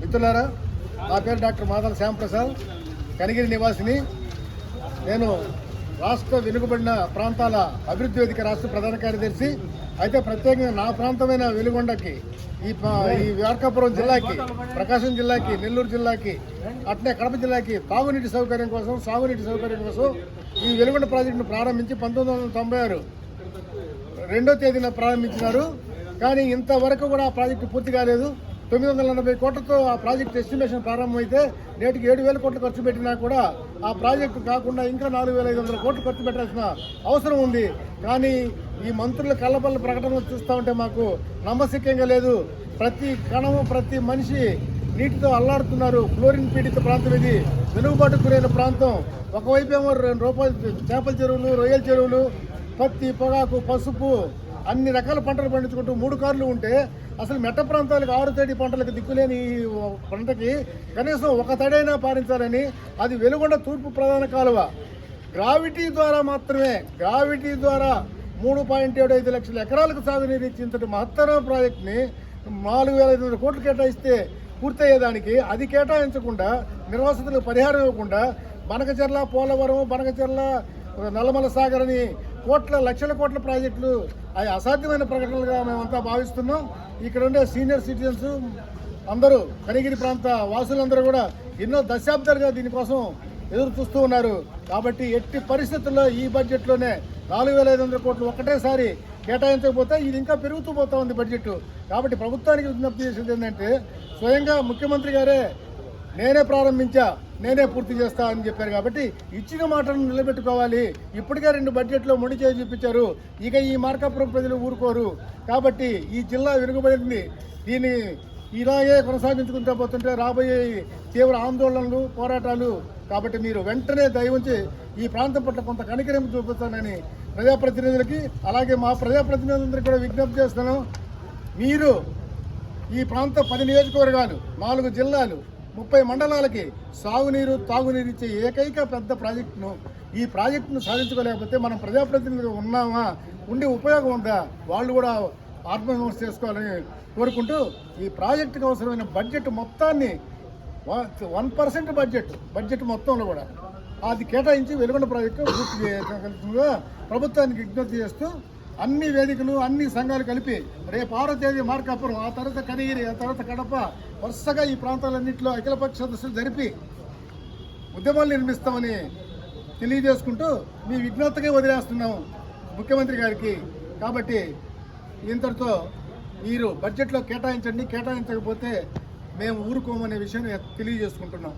మిత్రులారా నా పేరు డాక్టర్ మాదల శ్యాంప్రసాద్ కనిగిరి నివాసిని. నేను రాష్ట్ర వెనుకబడిన ప్రాంతాల అభివృద్ధి వేదిక రాష్ట్ర ప్రధాన కార్యదర్శి. అయితే ప్రత్యేకంగా నా ప్రాంతమైన వెలుగొండకి ఈ ఈ మార్కాపురం జిల్లాకి ప్రకాశం జిల్లాకి నెల్లూరు జిల్లాకి అట్నే కడప జిల్లాకి తాగునీటి సౌకర్యం కోసం సాగునీటి సౌకర్యం కోసం ఈ వెలుగొండ ప్రాజెక్టును ప్రారంభించి పంతొమ్మిది వందల తొంభై ఆరు రెండో తేదీన ప్రారంభించినారు. కానీ ఇంతవరకు కూడా ఆ ప్రాజెక్టు పూర్తి కాలేదు. తొమ్మిది వందల ఎనభై కోట్లతో ఆ ప్రాజెక్ట్ ఎస్టిమేషన్ ప్రారంభమైతే నేటికి ఏడు వేల కోట్లు ఖర్చు పెట్టినా కూడా ఆ ప్రాజెక్టు కాకుండా ఇంకా నాలుగు వేల ఐదు వందల కోట్లు ఖర్చు పెట్టాల్సిన అవసరం ఉంది. కానీ ఈ మంత్రుల కళ్ళబల్ల ప్రకటనలు చూస్తూ ఉంటే మాకు నమ్మశక్యంగా లేదు. ప్రతి కణము ప్రతి మనిషి నీటితో అల్లాడుతున్నారు. క్లోరిన్ పీడిత ప్రాంతం ఇది. వెలుగుబాటు గురైన ప్రాంతం. ఒకవైపు ఏమో రెండు రూపాయలు చేపల చెరువులు రొయ్యల చెరువులు పత్తి పొగాకు పసుపు అన్ని రకాల పంటలు పండించుకుంటూ మూడు కార్లు ఉంటే అసలు మెట్ట ప్రాంతాలకు ఆరు తడి పంటలకు దిక్కులేని ఈ పంటకి కనీసం ఒక తడైనా పారించాలని అది వెలుగొండ తూర్పు ప్రధాన కాలువ. గ్రావిటీ ద్వారా మాత్రమే గ్రావిటీ ద్వారా మూడు పాయింట్ ఏడు ఐదు లక్షల ఎకరాలకు సాగునీరు ఇచ్చేంతటి మహత్తర ప్రాజెక్ట్ని నాలుగు వేల ఐదు వందల కోట్లు కేటాయిస్తే పూర్తయ్యేదానికి అది కేటాయించకుండా నిర్వాసితులకు పరిహారం ఇవ్వకుండా బనకచెర్ల పోలవరం బనకచెర్ల నల్లమల సాగర్ అని కోట్ల లక్షల కోట్ల ప్రాజెక్టులు అవి అసాధ్యమైన ప్రకటనలుగా మేమంతా భావిస్తున్నాం. ఇక్కడ ఉండే సీనియర్ సిటిజన్స్ అందరూ కనిగిరి ప్రాంత వాసులందరూ కూడా ఎన్నో దశాబ్దాలుగా దీనికోసం ఎదురు చూస్తూ ఉన్నారు. కాబట్టి ఎట్టి పరిస్థితుల్లో ఈ బడ్జెట్లోనే నాలుగు వేల ఐదు వందల కోట్లు ఒకటేసారి కేటాయించకపోతే ఇది ఇంకా పెరుగుతూ పోతా ఉంది బడ్జెట్ కాబట్టి ప్రభుత్వానికి విజ్ఞప్తి చేసేది ఏంటంటే స్వయంగా ముఖ్యమంత్రి గారే నేనే ప్రారంభించా. నేనే పూర్తి చేస్తా అని చెప్పారు కాబట్టి ఇచ్చిన మాటను నిలబెట్టుకోవాలి. ఇప్పటికే రెండు బడ్జెట్లో ముడి చేసి చూపించారు. ఇక ఈ మార్కాపురం ప్రజలు ఊరుకోరు. కాబట్టి ఈ జిల్లా వెనుకబడింది. దీన్ని ఇలాగే కొనసాగించుకుంటూ పోతుంటే రాబోయే తీవ్ర ఆందోళనలు పోరాటాలు. కాబట్టి మీరు వెంటనే దయవుంచి ఈ ప్రాంతం పట్ల కొంత కనికరింపు చూపిస్తానని ప్రజాప్రతినిధులకి అలాగే మా ప్రజాప్రతినిధులందరికీ కూడా విజ్ఞప్తి చేస్తాను మీరు ఈ ప్రాంత పది నియోజకవర్గాలు నాలుగు జిల్లాలు ముప్పై మండలాలకి సాగునీరు తాగునీరు ఇచ్చే ఏకైక పెద్ద ప్రాజెక్టును ఈ ప్రాజెక్టును సాధించుకోలేకపోతే మనం ప్రజాప్రతినిధులు ఉన్నామా? ఉండి ఉపయోగం ఉందా? వాళ్ళు కూడా ఆత్మవిమర్శ చేసుకోవాలని కోరుకుంటూ ఈ ప్రాజెక్టుకు అవసరమైన బడ్జెట్ మొత్తాన్ని వన్ పర్సెంట్ బడ్జెట్ బడ్జెట్ మొత్తంలో కూడా అది కేటాయించి వెలుగొండ ప్రాజెక్టు పూర్తి చేయగలుగుతుందిగా ప్రభుత్వానికి విజ్ఞప్తి చేస్తూ అన్ని వేదికలు అన్ని సంఘాలు కలిపి రేపు ఆరో తేదీ మార్కాపురం ఆ తర్వాత కనిగిరి ఆ తర్వాత కడప వరుసగా ఈ ప్రాంతాలన్నింటిలో అఖిలపక్ష సదస్సులు జరిపి ఉద్యమాలు నిర్మిస్తామని తెలియజేసుకుంటూ మీ విజ్ఞతగా వదిలేస్తున్నాం ముఖ్యమంత్రి గారికి. కాబట్టి ఇంతటితో మీరు బడ్జెట్లో కేటాయించండి కేటాయించకపోతే మేము ఊరుకోమనే విషయం తెలియజేసుకుంటున్నాం.